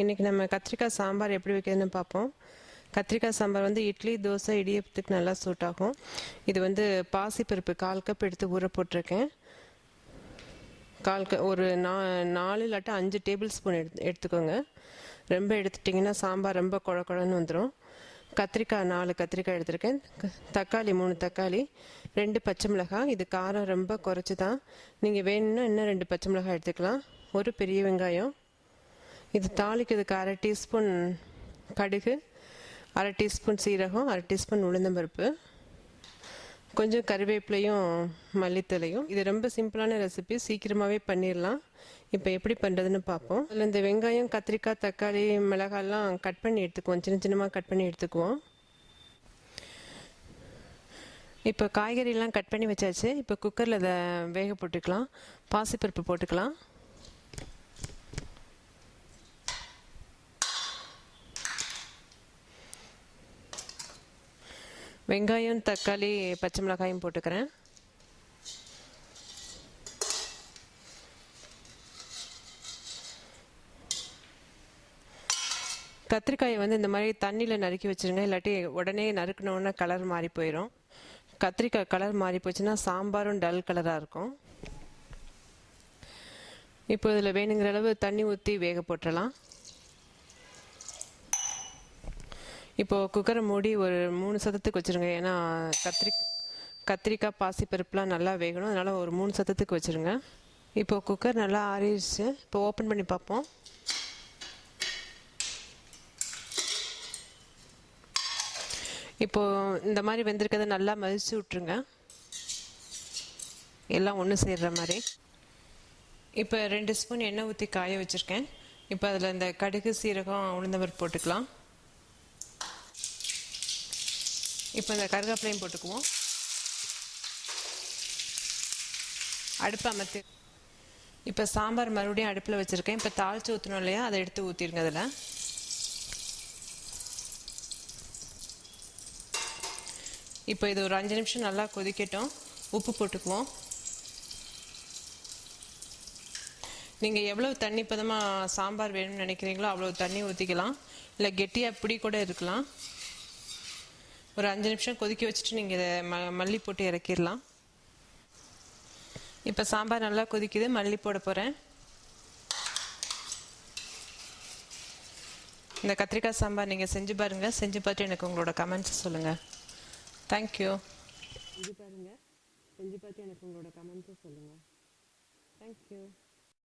இன்றைக்கி நம்ம கத்திரிக்காய் சாம்பார் எப்படி வைக்கிறதுன்னு பார்ப்போம். கத்திரிக்காய் சாம்பார் வந்து இட்லி தோசை இடியப்பத்துக்கு நல்லா சூட் ஆகும். இது வந்து பாசிப்பருப்பு கால் கப் எடுத்து ஊற போட்டிருக்கேன். கால் க ஒரு நா நாலு இல்லாட்டி அஞ்சு டேபிள் ஸ்பூன் எடுத்து எடுத்துக்கோங்க. ரொம்ப எடுத்துட்டிங்கன்னா சாம்பார் ரொம்ப குழ குழன்னு வந்துடும் கத்திரிக்காய் நாலு கத்திரிக்காய் எடுத்திருக்கேன். தக்காளி மூணு தக்காளி ரெண்டு பச்சை மிளகாய். இது காரம் ரொம்ப குறைச்சி தான் நீங்கள் வேணும்னா இன்னும் ரெண்டு பச்சை மிளகாய் எடுத்துக்கலாம். ஒரு பெரிய வெங்காயம் இது தாளிக்கிறதுக்கு அரை டீஸ்பூன் கடுகு அரை டீஸ்பூன் சீரகம் அரை டீஸ்பூன் உளுந்தம்பருப்பு கொஞ்சம் கருவேப்பிலையும் மல்லித்தலையும். இது ரொம்ப சிம்பிளான ரெசிபி. சீக்கிரமாகவே பண்ணிடலாம். இப்போ எப்படி பண்ணுறதுன்னு பார்ப்போம் அதில் இந்த வெங்காயம் கத்திரிக்காய் தக்காளி மிளகாய்லாம் கட் பண்ணி எடுத்துக்குவோம். சின்ன சின்னமாக கட் பண்ணி எடுத்துக்குவோம். இப்போ காய்கறிலாம் கட் பண்ணி வச்சாச்சு. இப்போ குக்கரில் அதை வேக போட்டுக்கலாம். பாசிப்பருப்பு போட்டுக்கலாம். வெங்காயம் தக்காளி பச்சை மிளகாயும் போட்டுக்கிறேன். கத்திரிக்காயை வந்து இந்த மாதிரி தண்ணியில் நறுக்கி வச்சிருங்க. இல்லாட்டி உடனே நறுக்கணுன்னா கலர் மாறி போயிடும் கத்திரிக்காய் கலர் மாறி போச்சுன்னா சாம்பாரும் டல் கலராக இருக்கும். இப்போ இதில் வேணுங்கிற அளவு தண்ணி ஊற்றி வேக போட்டுடலாம் இப்போ குக்கரை மூடி ஒரு மூணு சதத்துக்கு வச்சுருங்க. ஏன்னா கத்திரி கத்திரிக்காய் பாசிப்பருப்புலாம் நல்லா வேகணும். அதனால் ஒரு மூணு சதத்துக்கு வச்சுருங்க. இப்போ குக்கர் நல்லா ஆறிடுச்சு. இப்போ ஓப்பன் பண்ணி பார்ப்போம். இப்போ இந்த மாதிரி வெந்திருக்கிறத நல்லா மதிச்சு விட்ருங்க எல்லாம் ஒன்று சேர்ற மாதிரி. இப்போ ரெண்டு ஸ்பூன் எண்ணெய் ஊற்றி காய வச்சுருக்கேன். இப்போ அதில் இந்த கடுகு சீரகம் உளுந்தம்பருப்பு போட்டுக்கலாம். இப்போ இந்த கருவேப்பிலையும் போட்டுக்குவோம். அடுப்பு அமர்த்தி இப்போ சாம்பார் மறுபடியும் அடுப்பில் வச்சுருக்கேன். இப்போ தாளித்து ஊற்றணும் இல்லையா? அதை எடுத்து ஊற்றிருங்க அதில். இப்போ இது ஒரு அஞ்சு நிமிஷம் நல்லா கொதிக்கட்டும். உப்பு போட்டுக்குவோம். நீங்கள் எவ்வளோ தண்ணி பதமாக சாம்பார் வேணும்னு நினைக்கிறீங்களோ அவ்வளோ தண்ணி ஊற்றிக்கலாம் இல்லை கெட்டியாக பிடி கூட இருக்கலாம். ஒரு அஞ்சு நிமிஷம் கொதிக்க வச்சுட்டு நீங்கள் இதை ம மல்லி போட்டு இறக்கிடலாம். இப்போ சாம்பார் நல்லா கொதிக்குது மல்லி போட போகிறேன் இந்த கத்திரிக்காய் சாம்பார் நீங்கள் செஞ்சு பாருங்கள் செஞ்சு பார்த்து எனக்கு உங்களோட கமெண்ட்ஸ் சொல்லுங்கள் தேங்க்யூ செஞ்சு பாருங்கள் செஞ்சு பார்த்து எனக்கு உங்களோட கமெண்ட்ஸும் சொல்லுங்கள் தேங்க்யூ